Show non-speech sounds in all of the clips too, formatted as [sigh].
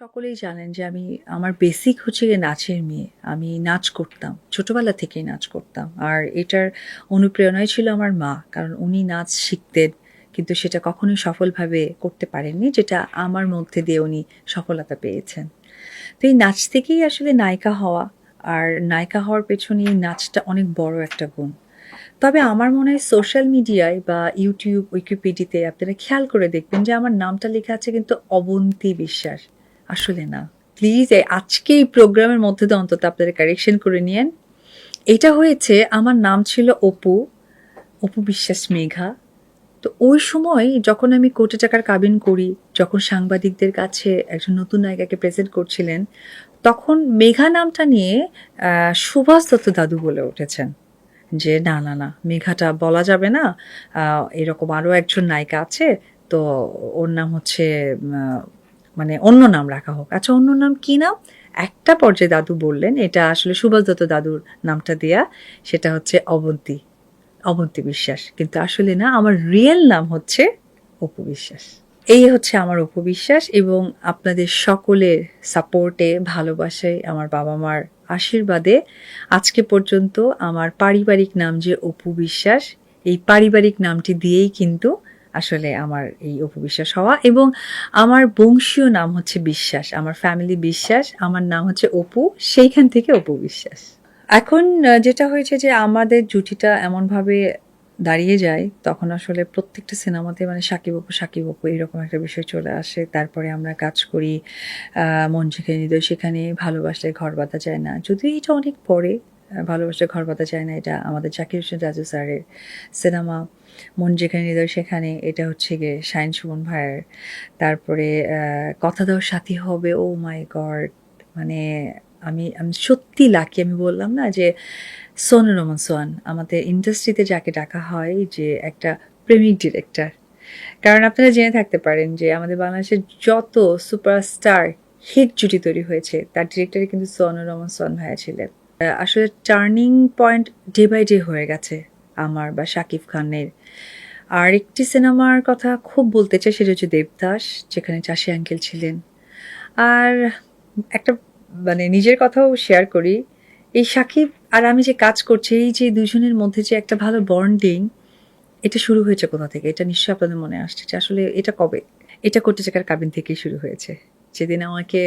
সকলেই জানেন যে আমি, আমার বেসিক হচ্ছে নাচের মেয়ে। আমি নাচ করতাম, ছোটবেলা থেকেই নাচ করতাম। আর এটার অনুপ্রেরণাই ছিল আমার মা, কারণ উনি নাচ শিখতেন, কিন্তু সেটা কখনোই সফলভাবে করতে পারেননি, যেটা আমার মধ্যে দিয়ে উনি সফলতা পেয়েছেন। তো এই নাচ থেকেই আসলে নায়িকা হওয়া, আর নায়িকা হওয়ার পেছনে নাচটা অনেক বড় একটা গুণ। তবে আমার মনে হয় সোশ্যাল মিডিয়ায় বা ইউটিউব উইকিপিডিতে আপনারা খেয়াল করে দেখবেন যে আমার নামটা লেখা আছে কিন্তু অবন্তী বিশ্বাস। আসলে না। প্লিজ আজকে এই প্রোগ্রামের মধ্যে দিয়ে অন্তত আপনারা কারেকশন করে নিয়েন। এটা হয়েছে, আমার নাম ছিল অপু অপু বিশ্বাস মেঘা। তো ওই সময় যখন আমি কোটি টাকার কাবিন করি, যখন সাংবাদিকদের কাছে একজন নতুন নায়িকাকে প্রেজেন্ট করছিলেন, তখন মেঘা নামটা নিয়ে সুভাষ দত্ত দাদু বলে উঠেছেন যে, না না না, মেঘাটা বলা যাবে না। এরকম আরও একজন নায়িকা আছে। তো ওর নাম হচ্ছে মানে অন্য নাম রাখা হোক। আচ্ছা অন্য নাম কি নাম? একটা পর্যায়ে দাদু বললেন, এটা আসলে সুভাষ দত্ত দাদুর নামটা দেয়া, সেটা হচ্ছে অবন্তী অবন্তী বিশ্বাস। কিন্তু আসলে না, আমার রিয়েল নাম হচ্ছে অপু বিশ্বাস। এই হচ্ছে আমার অপু বিশ্বাস এবং আপনাদের সকলের সাপোর্টে ভালোবাসায়, আমার বাবা মার আশীর্বাদে আজকে পর্যন্ত আমার পারিবারিক নাম যে অপু বিশ্বাস, এই পারিবারিক নামটি দিয়েই কিন্তু আসলে আমার এই অপু বিশ্বাস হওয়া এবং আমার বংশীয় নাম হচ্ছে বিশ্বাস, আমার ফ্যামিলি বিশ্বাস, আমার নাম হচ্ছে অপু, সেইখান থেকে অপু বিশ্বাস। এখন যেটা হয়েছে যে আমাদের জুটিটা এমনভাবে দাঁড়িয়ে যায়, তখন আসলে প্রত্যেকটা সিনেমাতে মানে সাকিব অপু সাকিব অপু এরকম একটা বিষয় চলে আসে। তারপরে আমরা কাজ করি মন যেখানে হৃদয় সেখানে ভালোবাসায় ঘর বাঁধা যায় না। যদিও এটা অনেক পরে আহ, ভালোবাসায় ঘর বাঁধা চায় না এটা আমাদের জাকির হোসেন রাজু স্যারের সিনেমা। মন যেখানে হৃদয় সেখানে এটা হচ্ছে গিয়ে শাইন সুমন ভাইয়ের। তারপরে কথা দেওয়ার সাথী হবে ও মাই গড মানে আমি আমি সত্যি লাকি আমি বললাম না যে সোনু রমন সোয়ান আমাদের ইন্ডাস্ট্রিতে যাকে ডাকা হয় যে একটা প্রেমিক ডিরেক্টর। কারণ আপনারা জেনে থাকতে পারেন যে আমাদের বাংলাদেশের যত সুপারস্টার হিট জুটি তৈরি হয়েছে তার ডিরেক্টরে কিন্তু সোনু রমন সোয়ান ভাইয়া ছিলেন। আসলে turning point day by day হয়ে গেছে আমার বা শাকিব খানের। আর একটি সিনেমার কথা খুব বলতে চাই সেটা হচ্ছে দেবদাস, যেখানে চাষি আঙ্কেল ছিলেন। আর একটা মানে নিজের কথাও শেয়ার করি, এই সাকিব আর আমি যে কাজ করছি, এই যে দুজনের মধ্যে যে একটা ভালো বন্ডিং এটা শুরু হয়েছে কোথা থেকে? এটা নিশ্চয়ই আপনাদের মনে আসছে যে আসলে এটা কবে? এটা করতে চাকার কাবিন থেকেই শুরু হয়েছে। যেদিন আমাকে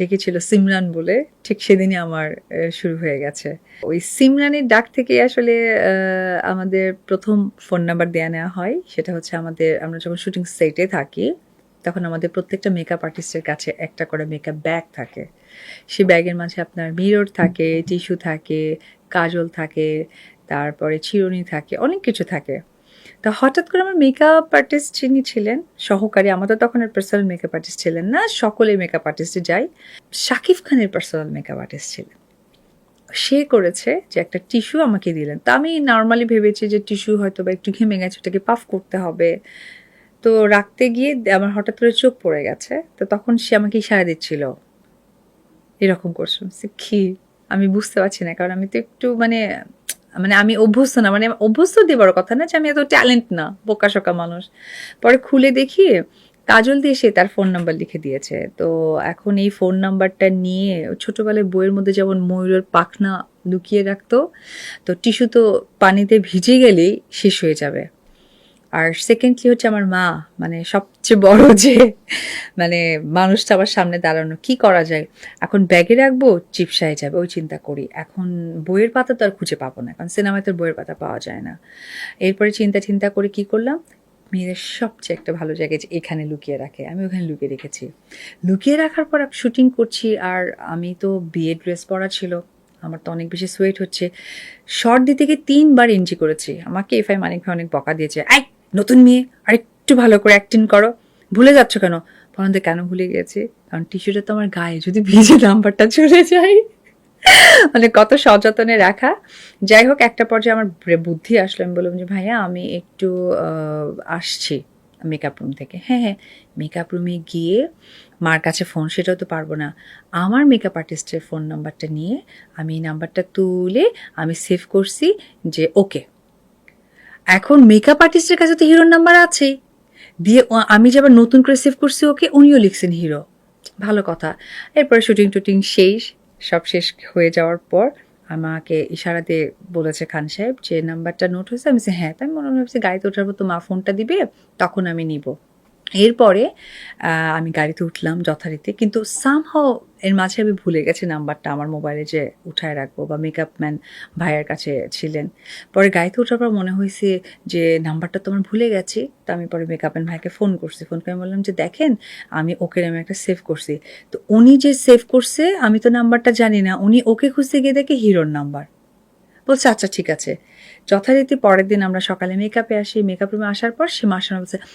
ডেকেছিল সিমরান বলে, ঠিক সেদিনই আমার শুরু হয়ে গেছে। ওই সিমরানের ডাক থেকে আসলে আমাদের প্রথম ফোন নাম্বার দেওয়া নেওয়া হয়। সেটা হচ্ছে আমাদের, আমরা যখন শুটিং সেটে থাকি, তখন আমাদের প্রত্যেকটা মেকআপ আর্টিস্টের কাছে একটা করে মেকআপ ব্যাগ থাকে। সেই ব্যাগের মাঝে আপনার মিরর থাকে টিস্যু থাকে, কাজল থাকে, তারপরে চিরুনি থাকে, অনেক কিছু থাকে। তা হঠাৎ করে আমার মেকআপ আর্টিস্ট যিনি ছিলেন সহকারী আমাদের তখন আর পার্সোনাল মেকআপ আর্টিস্ট ছিলেন না সকলে মেকআপ আর্টিস্টে যাই শাকিব খানের পার্সোনাল মেকআপ আর্টিস্ট ছিলেন। সে করেছে যে একটা টিস্যু আমাকে দিলেন। তা আমি নর্মালি ভেবেছি যে টিস্যু হয়তো বা একটু ঘেমে গেছে ওটাকে পাফ করতে হবে। তো রাখতে গিয়ে আমার হঠাৎ করে চোখ পড়ে গেছে। তো তখন সে আমাকে ইশারা দিচ্ছিল এরকম করছ। বলছি, কি? আমি বুঝতে পারছি না কারণ আমি তো একটু মানে মানে আমি অভ্যস্ত না মানে অভ্যস্ত দিয়ে বড় কথা না যে আমি এত ট্যালেন্ট না বোকা শোকা মানুষ। পরে খুলে দেখি কাজল দিয়ে সে তার ফোন নাম্বার লিখে দিয়েছে। তো এখন এই ফোন নাম্বারটা নিয়ে ছোটোবেলায় বইয়ের মধ্যে যেমন ময়ূরের পাখনা লুকিয়ে রাখতো, তো টিস্যু তো পানিতে ভিজে গেলেই শেষ হয়ে যাবে। আর সেকেন্ডলি হচ্ছে আমার মা মানে সবচেয়ে বড় [laughs] যে মানে মানুষটা আবার সামনে দাঁড়ানো, কি করা যায়? এখন ব্যাগে রাখব চিপসায় যাবে, ওই চিন্তা করি। এখন বইয়ের পাতা তো আর খুঁজে পাবো না, কারণ সিনেমায় তো বইয়ের পাতা পাওয়া যায় না। এরপরে চিন্তা চিন্তা করে কি করলাম? মেয়েদের সবচেয়ে একটা ভালো জায়গায় যে এখানে লুকিয়ে রাখে, আমি ওখানে লুকিয়ে রেখেছি। লুকিয়ে রাখার পর শুটিং করছি, আর আমি তো বিয়ে ড্রেস পরা ছিল, আমার তো অনেক বেশি সোয়েট হচ্ছে। শর্ট দিতে গিয়ে তিনবার এন্ট্রি করেছি, আমাকে এফআই মানিক ভাই অনেক বকা দিয়েছে আই নতুন মেয়ে আর একটু ভালো করে অ্যাক্টিং করো। ভুলে যাচ্ছ কেন? বলেন তো কেন ভুলে গেছে? কারণ টিস্যুটা তো আমার গায়ে, যদি ভিজে নাম্বারটা চলে যায়। মানে কত সযতনে রাখা। যাই হোক, একটা পর্যায়ে আমার বুদ্ধি আসলো। আমি বললাম যে, ভাইয়া, আমি একটু আসছি মেকআপ রুম থেকে। হ্যাঁ হ্যাঁ মেকআপ রুমে গিয়ে মার কাছে ফোন সেটাও তো পারব না। আমার মেকআপ আর্টিস্টের ফোন নাম্বারটা নিয়ে আমি এই নাম্বারটা তুলে আমি সেভ করছি যে ওকে এখন মেকআপ আর্টিস্টের কাছে তো হিরোর নাম্বার আছে দিয়ে আমি যে আবার নতুন করে সেভ করছি ওকে, উনিও লিখছেন হিরো ভালো কথা। এরপরে শুটিং টুটিং শেষ, সব শেষ হয়ে যাওয়ার পর আমাকে ইশারা দিয়ে বলেছে খান সাহেব যে নাম্বারটা নোট হয়েছে। আমি হ্যাঁ। তাই মনে ভাবছি, গাড়িতে ওঠার পর তো মা ফোনটা দিবে, তখন আমি নিব। এরপরে আমি গাড়িতে উঠলাম যথারীতি কিন্তু সামহাও এর মাঝে আমি ভুলে গেছি নাম্বারটা আমার মোবাইলে যে উঠায় রাখব বা মেকআপ ম্যান ভাইয়ের কাছে ছিলেন। পরে গাড়িতে ওঠার পর মনে হয়েছে যে নাম্বারটা তো আমার ভুলে গেছি তো আমি পরে মেকআপ ম্যান ভাইকে ফোন করছি। ফোন করে বললাম যে দেখেন আমি ওকে নামে একটা সেভ করছি। তো উনি যে সেভ করছে আমি তো নাম্বারটা জানি না উনি ওকে খুঁজতে গিয়ে দেখে হিরোর নাম্বার। বলছে আচ্ছা ঠিক আছে। যথারীতি পরের দিন আমরা সকালে মেকআপে আসি মেকআপ রুমে আসার পর সে মার সামনে বলছে "মা,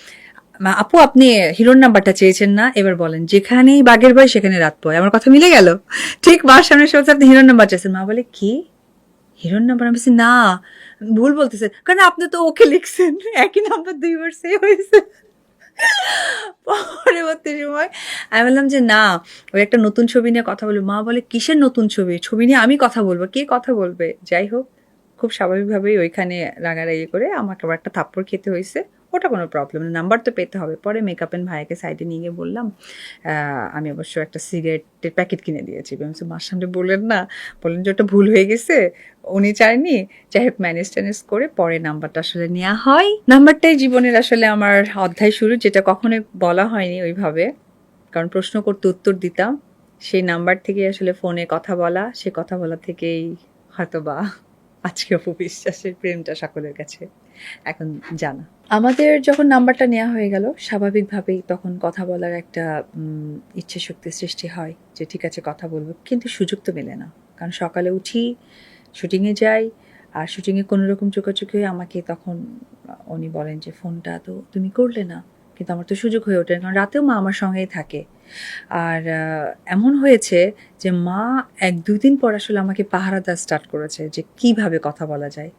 আপু, আপনি হিরোর নাম্বারটা চেয়েছেন না? এবার বলেন, যেখানেই বাঘের ভয়, সেখানে রাত পয় আমার কথা মিলে গেল? ঠিক মার সামনে বলছে, আপনি হিরোর নাম্বার চেয়েছেন? মা বলে, কি? হিরোর নাম্বার? আমি না, ভুল বলতেছে। কারণ আপনি তো ওকে লিখছেন। একই নাম্বার দুইবার সেভ হয়েছে। পরবর্তী সময় আমি বললাম যে, না, ওই একটা নতুন ছবি নিয়ে কথা বলব। মা বলে, কিসের নতুন ছবি? ছবি নিয়ে আমি কথা বলব। কে কথা বলবে? যাই হোক, খুব স্বাভাবিকভাবেই ওইখানে রাগারাগি করে আমাকে আবার একটা থাপ্পড় খেতে হয়েছে। ওটা কোনো প্রবলেম না। নাম্বার তো পেতে হবে। পরে মেকআপ অ্যান্ড ভাইকে সাইডে নিয়ে গিয়ে বললাম আমি অবশ্য একটা সিগারেটের প্যাকেট কিনে দিয়েছি। আমি মার সামনে বললেন না। বললেন যে ওটা ভুল হয়ে গেছে। উনি চায়নি যাই হোক ম্যানেজ ট্যানেজ করে পরে নাম্বারটা আসলে নেওয়া হয়। নাম্বারটাই জীবনের আসলে আমার অধ্যায় শুরু, যেটা কখনোই বলা হয়নি ওইভাবে। কারণ প্রশ্ন করতে উত্তর দিতাম। সেই নাম্বার থেকে আসলে ফোনে কথা বলা। সে কথা বলা থেকেই হয়তো বা আজকে অপু বিশ্বাসের প্রেমটা সকলের কাছে এখন জানা। আমাদের যখন নাম্বারটা নেওয়া হয়ে গেল, স্বাভাবিকভাবেই তখন কথা বলার একটা ইচ্ছে শক্তি সৃষ্টি হয় যে ঠিক আছে, কথা বলব। কিন্তু সুযোগ তো মেলে না। কারণ সকালে উঠি, শুটিংয়ে যাই, আর শুটিংয়ে কোনো রকম চোখাচোখি হয়ে আমাকে তখন, উনি বলেন যে, ফোনটা তো তুমি করলে না। কিন্তু আমার তো সুযোগ হয়ে ওঠে কারণ রাতেও মা আমার সঙ্গেই থাকে। আর এমন হয়েছে যে মা এক দুদিন পর আসলে আমাকে পাহারা দেওয়া স্টার্ট করেছে যে কীভাবে কথা বলা যায়।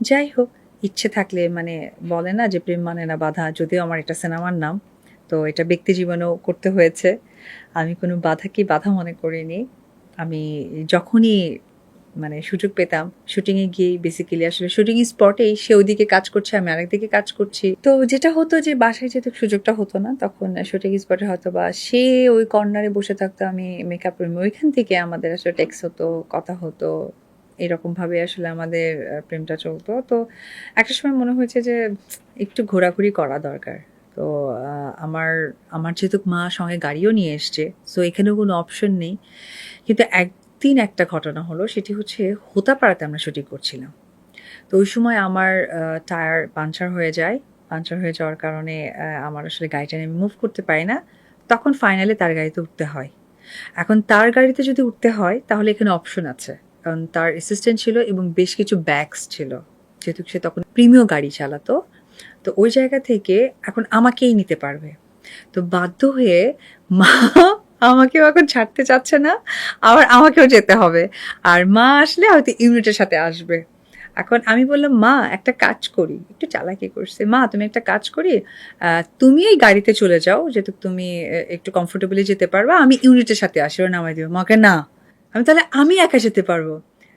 যাই হোক ইচ্ছে থাকলে মানে বলে না যে প্রেম মানে না বাধা, যদিও আমার এটা সিনেমার নাম, তো এটা ব্যক্তি জীবনেও করতে হয়েছে। আমি কোনো বাধাকে বাধা মনে করিনি। আমি যখনই মানে সুযোগ পেতাম, শুটিংয়ে গিয়ে বেসিক্যালি আসলে শুটিং স্পটেই সে ওদিকে কাজ করছে, আমি আরেকদিকে কাজ করছি। তো যেটা হতো যে বাসায় যেতে সুযোগটা হতো না, তখন শুটিং স্পটে হয়তো বা সে ওই কর্নারে বসে থাকতো, আমি মেকআপ রুমে ওইখান থেকে আমাদের আসলে টেক্স হতো, কথা হতো এরকম ভাবে আসলে আমাদের প্রেমটা চলতো। তো একটা সময় মনে হয়েছে যে একটু ঘোরাঘুরি করা দরকার। তো আমার আমার যেহেতু মা সঙ্গে গাড়িও নিয়ে এসছে সো এখানেও কোনো অপশন নেই। কিন্তু একদিন একটা ঘটনা হলো, সেটি হচ্ছে হোতাপাড়াতে আমরা শুটিং করছিলাম। তো ওই সময় আমার টায়ার পাঞ্চার হয়ে যায়। পাঞ্চার হয়ে যাওয়ার কারণে আমার আসলে গাড়িটা আমি মুভ করতে পারি না। তখন ফাইনালে তার গাড়িতে উঠতে হয়। এখন তার গাড়িতে যদি উঠতে হয়, তাহলে এখানে অপশন আছে। কারণ তার অ্যাসিস্ট্যান্ট ছিল এবং বেশ কিছু ব্যাগস ছিল। যেহেতু সে তখন প্রিমিয় গাড়ি চালাতো। তো ওই জায়গা থেকে এখন আমাকেই নিতে পারবে। তো বাধ্য হয়ে মা আমাকেও এখন ছাড়তে চাচ্ছে না, আবার আমাকেও যেতে হবে। আর মা আসলে হয়তো ইউনিটের সাথে আসবে। এখন আমি বললাম, মা, একটা কাজ করি। একটু চালাকি করছে। মা, তুমি একটা কাজ করি। তুমি এই গাড়িতে চলে যাও। যেহেতু তুমি একটু কমফোর্টেবলি যেতে পারবা, আমি ইউনিটের সাথে আসি। ওরা নামাই দিবে। মাকে না। আমি তাহলে আমি একা যেতে পারব?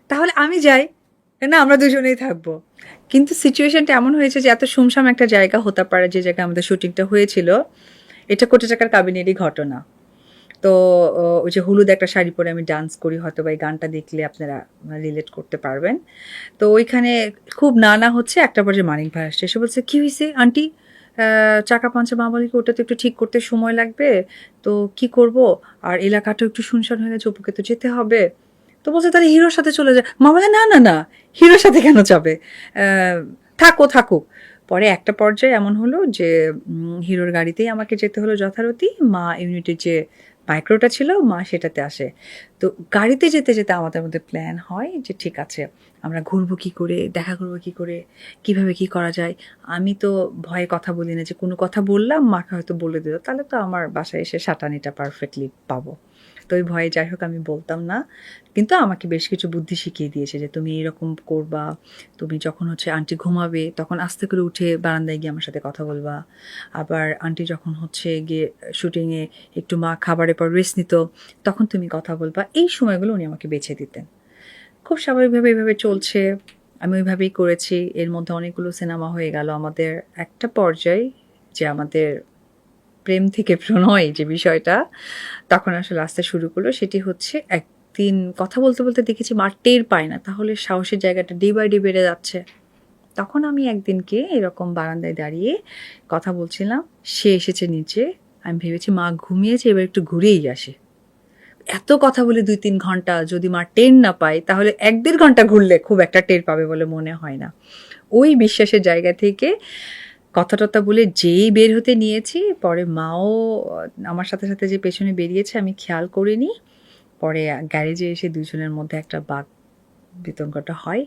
তাহলে আমি যাই। না, আমরা দুজনেই থাকব। কিন্তু সিচুয়েশনটা এমন হয়েছে যে এত সুমসাম একটা জায়গা হতে পারে যে জায়গায় আমাদের শুটিংটা হয়েছিল। এটা কোটি টাকার কাবিনেরই ঘটনা। তো ওই যে হলুদ একটা শাড়ি পরে আমি ডান্স করি হয়তো বা এই গানটা দেখলে আপনারা রিলেট করতে পারবেন। তো ওইখানে খুব না না হচ্ছে। একটা পর্যায়ে মানিক ভাই আসছে, এসে বলছে, কী হয়েছে আন্টি চাকা পাঞ্চা মা বলি ওটা তো একটু ঠিক করতে সময় লাগবে। তো কি করব? আর এলাকাটা একটু শুনশান হয়ে গেছে, অপুকে তো যেতে হবে। তো বলছে, তাহলে হিরোর সাথে চলে যায় মা বলে, না না না, হিরোর সাথে কেন যাবে? থাকো থাকো। পরে একটা পর্যায়ে এমন হলো যে হিরোর গাড়িতেই আমাকে যেতে হলো যথারীতি। মা ইউনিটের যে মাইক্রোটা ছিল, মা সেটাতে আসে। তো গাড়িতে যেতে যেতে আমাদের মধ্যে প্ল্যান হয় যে, ঠিক আছে। আমরা ঘুরবো কি করে, দেখা করব কি করে, কীভাবে কি করা যায়। আমি তো ভয়ে কথা বলি না যে কোনো কথা বললাম, মাকে হয়তো বলে দিল, তাহলে তো আমার বাসায় এসে সাটানিটা পারফেক্টলি পাবো। তো ওই ভয়ে যাই হোক আমি বলতাম না, কিন্তু আমাকে বেশ কিছু বুদ্ধি শিখিয়ে দিয়েছে যে তুমি এরকম করবা, তুমি যখন হচ্ছে আন্টি ঘুমাবে, তখন আস্তে করে উঠে বারান্দায় গিয়ে আমার সাথে কথা বলবা। আবার আন্টি যখন হচ্ছে গিয়ে শুটিংয়ে একটু মা খাবারের পর রেস্ট নিত, তখন তুমি কথা বলবা। এই সময়গুলো উনি আমাকে বেছে দিতেন। খুব স্বাভাবিকভাবে এভাবে চলছে। আমি ওইভাবেই করেছি। এর মধ্যে অনেকগুলো সিনেমা হয়ে গেল। আমাদের একটা পর্যায়ে যে আমাদের প্রেম থেকে প্রণয় যে বিষয়টা, তখন আসলে আসতে শুরু করল। সেটি হচ্ছে একদিন কথা বলতে বলতে দেখেছি মা টের পায় না। তাহলে সাহসের জায়গাটা ডে বাই ডে বেড়ে যাচ্ছে। তখন আমি একদিনকে এরকম বারান্দায় দাঁড়িয়ে কথা বলছিলাম। সে এসেছে নিচে। আমি ভেবেছি, মা ঘুমিয়েছে, এবার একটু ঘুরেই আসে। এত কথা বলে দুই তিন ঘণ্টা যদি মা টের না পায়, তাহলে এক দেড় ঘণ্টা ঘুরলে খুব একটা টের পাবে বলে মনে হয় না। ওই বিশ্বাসের জায়গা থেকে কথা টথা বলে যেই বের হতে নিয়েছি, পরে মাও আমার সাথে সাথে যে পেছনে বেরিয়েছে আমি খেয়াল করিনি, পরে গ্যারেজে এসে দুজনের মধ্যে একটা বাঘ বিতর্কটা হয়।